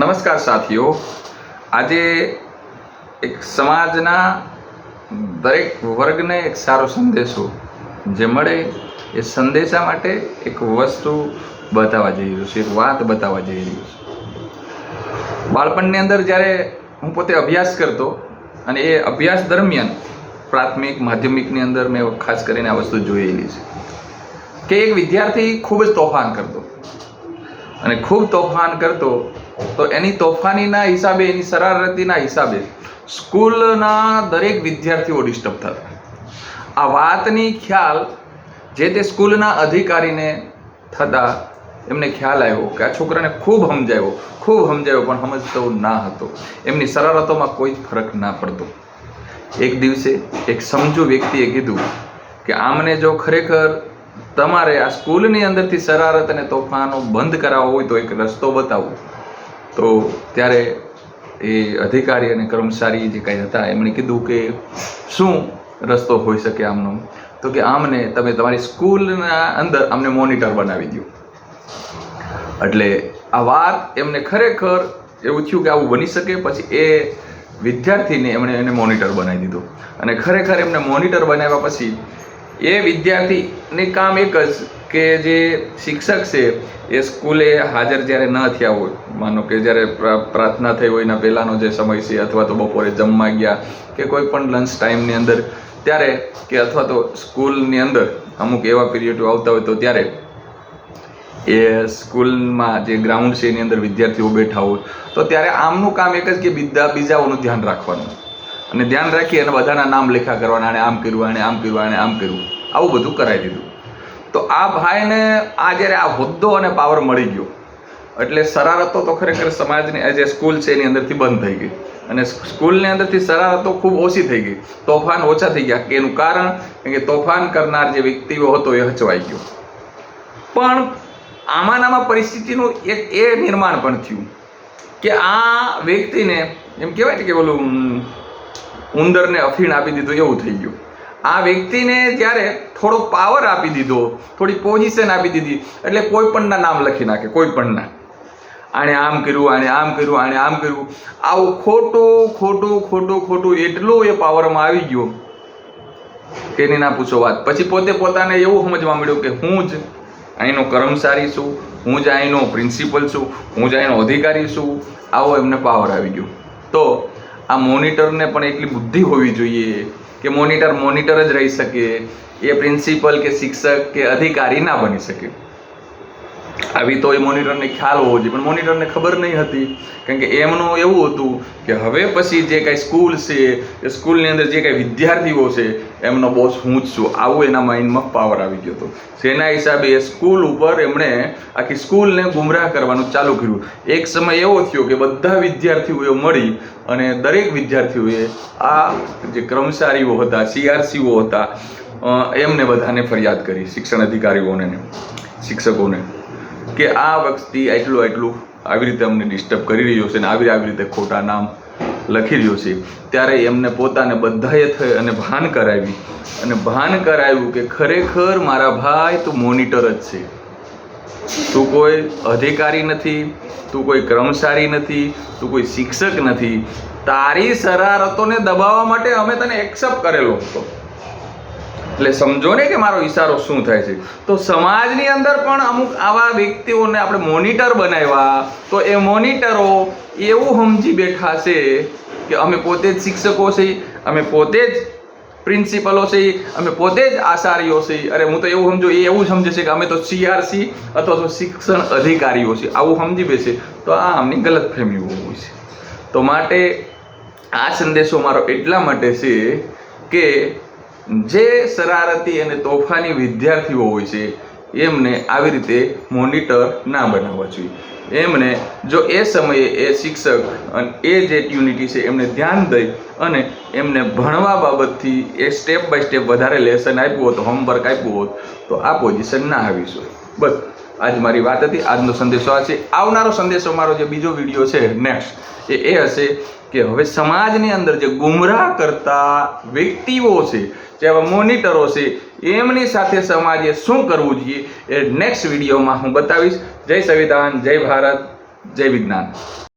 નમસ્કાર સાથીઓ. આજે એક સમાજના દરેક વર્ગને એક સારો સંદેશો જે મળે એ સંદેશા માટે એક વસ્તુ બતાવવા જઈ રહ્યું છે, એક વાત બતાવવા જઈ રહ્યું છે. બાળપણની અંદર જ્યારે હું પોતે અભ્યાસ કરતો અને એ અભ્યાસ દરમિયાન પ્રાથમિક, માધ્યમિકની અંદર મેં ખાસ કરીને આ વસ્તુ જોયેલી છે કે એક વિદ્યાર્થી ખૂબ જ તોફાન કરતો. અને ખૂબ તોફાન કરતો, તો એની તોફાનીના હિસાબે, એની શરારતીના હિસાબે સ્કૂલના દરેક વિદ્યાર્થીઓ ડિસ્ટર્બ થતા. આ વાતની ખ્યાલ જે તે સ્કૂલના અધિકારીને થતા, એમને ખ્યાલ આવ્યો કે આ છોકરાને ખૂબ સમજાવ્યો ખૂબ સમજાવ્યો પણ સમજતો ના હતો. એમની શરારતોમાં કોઈ જ ફરક ના પડતો. એક દિવસે એક સમજુ વ્યક્તિએ કીધું કે આમને જો ખરેખર તમારે આ સ્કૂલની અંદરથી શરારત અને તોફાનો બંધ કરાવવો હોય તો એક રસ્તો બતાવો. તો ત્યારે એ અધિકારી અને કર્મચારી જે કંઈ હતા, એમણે કીધું કે શું રસ્તો હોઈ શકે આમનો? તો કે આમને તમે તમારી સ્કૂલના અંદર અમને મોનિટર બનાવી દો એટલે આ વાત એમને ખરેખર એવું થયું કે આવું બની શકે, પછી એ વિદ્યાર્થીને એમણે એને મોનિટર બનાવી દીધો. અને ખરેખર એમને મોનિટર બનાવ્યા પછી એ વિદ્યાર્થીને કામ એક જ કે જે શિક્ષક છે, એ સ્કૂલે હાજર જ્યારે ન થયા હોય, માનો કે જ્યારે પ્રા- પ્રાર્થના થઈ હોય એના પહેલાંનો જે સમય છે, અથવા તો બપોરે જમવા ગયા કે કોઈ પણ લંચ ટાઈમની અંદર, ત્યારે કે અથવા તો સ્કૂલની અંદર અમુક એવા પીરિયડો આવતા હોય તો ત્યારે એ સ્કૂલમાં જે ગ્રાઉન્ડ છે એની અંદર વિદ્યાર્થીઓ બેઠા હોય, તો ત્યારે આમનું કામ એક જ કે બીજા બીજાઓનું ધ્યાન રાખવાનું. અને ધ્યાન રાખી અને બધાના નામ લેખા કરવાના અને આમ કર્યું અને આમ કર્યું અને આમ કર્યું. આવું બધું કરાવી દીધું. તો આ ભાઈને આ જ્યારે આ હોદ્દો અને પાવર મળી ગયો એટલે શરારતો તો ખરેખર સમાજની જે સ્કૂલ છે એની અંદરથી બંધ થઈ ગઈ. અને સ્કૂલની અંદરથી શરારતો ખૂબ ઓછી થઈ ગઈ. તોફાન ઓછા થઈ ગયા. એનું કારણ કે તોફાન કરનાર જે વ્યક્તિઓ હતો એ હચવાઈ ગયો. પણ આમાંનામાં પરિસ્થિતિનું એક એ નિર્માણ પણ થયું કે આ વ્યક્તિને એમ કહેવાય ને કે ઉમ, ઉંદરને અફીણ આપી દીધું, એવું થઈ ગયું. આ વ્યક્તિને જ્યારે થોડો પાવર આપી દીધો, થોડી પોઝિશન આપી દીધી, એટલે કોઈ પણના નામ લખી નાખે, કોઈ પણના. આણે આમ કર્યું આણે આમ કર્યું આણે આમ કર્યું. આવું ખોટું ખોટું ખોટું ખોટું એટલું એ પાવરમાં આવી ગયો. તેની ના પૂછો વાત. પછી પોતે પોતાને એવું સમજવા મળ્યું કે હું જ અહીંનો કર્મચારી છું, હું જ અહીંનો પ્રિન્સિપલ છું, હું જ અહીંનો અધિકારી છું. આવો એમને પાવર આવી ગયો. તો આ મોનિટરને પણ એટલી બુદ્ધિ હોવી જોઈએ કે મોનિટર મોનિટર જ રહી શકે, એ પ્રિન્સિપલ કે શિક્ષક કે અધિકારી ના બની શકે. આવી તો એ મોનિટરને ખ્યાલ હોવો જોઈએ, પણ મોનિટરને ખબર નહીં હતી. કારણ કે એમનું એવું હતું કે હવે પછી જે કાંઈ સ્કૂલ છે, એ સ્કૂલની અંદર જે કાંઈ વિદ્યાર્થીઓ છે, એમનો બોસ હું જ છું. આવું એના માઇન્ડમાં પાવર આવી ગયો હતો. જેના હિસાબે એ સ્કૂલ ઉપર એમણે આખી સ્કૂલને ગુમરાહ કરવાનું ચાલુ કર્યું. એક સમય એવો થયો કે બધા વિદ્યાર્થીઓએ મળી અને દરેક વિદ્યાર્થીઓએ આ જે કર્મચારીઓ હતા સીઆરસીઓ હતા એમને બધાને ફરિયાદ કરી, શિક્ષણ અધિકારીઓને શિક્ષકોને. કે આ વ્યક્તિ આટલું આટલું આવી રીતે અમને ડિસ્ટર્બ કરી રહ્યો છે ને આવી આવી રીતે ખોટા નામ લખી રહ્યો છે. ત્યારે એમને પોતાને બધાએ થઈ અને ભાન કરાવી. અને ભાન કરાવ્યું કે ખરેખર મારા ભાઈ તું મોનિટર જ છે. તું કોઈ અધિકારી નથી, તું કોઈ કર્મચારી નથી, તું કોઈ શિક્ષક નથી. તારી શરારતોને દબાવવા માટે અમે તને એક્સેપ્ટ કરેલો હતો. એટલે સમજો ને કે મારો ઈશારો શું થાય છે. તો સમાજની અંદર પણ અમુક આવા વ્યક્તિઓને આપણે મોનિટર બનાવ્યા. તો એ મોનિટરો એવું સમજી બેઠા છે કે અમે પોતે જ શિક્ષકો છીએ, અમે પોતે જ પ્રિન્સિપલો છે અમે પોતે જ આચાર્યો છે અરે હું તો એવું સમજો, એ એવું સમજે છે કે અમે તો સીઆરસી અથવા તો શિક્ષણ અધિકારીઓ છીએ. આવું સમજી બેસે તો આ આમની ગલત ફહેમીઓ હોય છે. તો માટે આ સંદેશો મારો એટલા માટે છે કે જે શરારતી અને તોફાની વિદ્યાર્થીઓ હોય છે, એમને આવી રીતે મોનિટર ના બનાવવા જોઈએ. એમને જો એ સમયે એ શિક્ષક અને એ જે ટ્યુનિટી છે, એમને ધ્યાન દઈ અને એમને ભણવા બાબતથી એ સ્ટેપ બાય સ્ટેપ વધારે લેસન આપ્યું હોત હોમવર્ક આપ્યું હોત, તો આ પોઝિશન ના આવીશું. બસ. આજ મારી વાત હતી, આજનો સંદેશો આ છે. આવનારો સંદેશો મારો જે બીજો વીડિયો છે નેક્સ્ટ એ એ હશે કે હવે સમાજની અંદર જે ગુમરાહ કરતા વ્યક્તિઓ છે જેવા મોનિટરો છે, એમની સાથે સમાજે શું કરવું જોઈએ એ નેક્સ્ટ વિડીયોમાં હું બતાવીશ. જય સંવિધાન, જય ભારત, જય વિજ્ઞાન.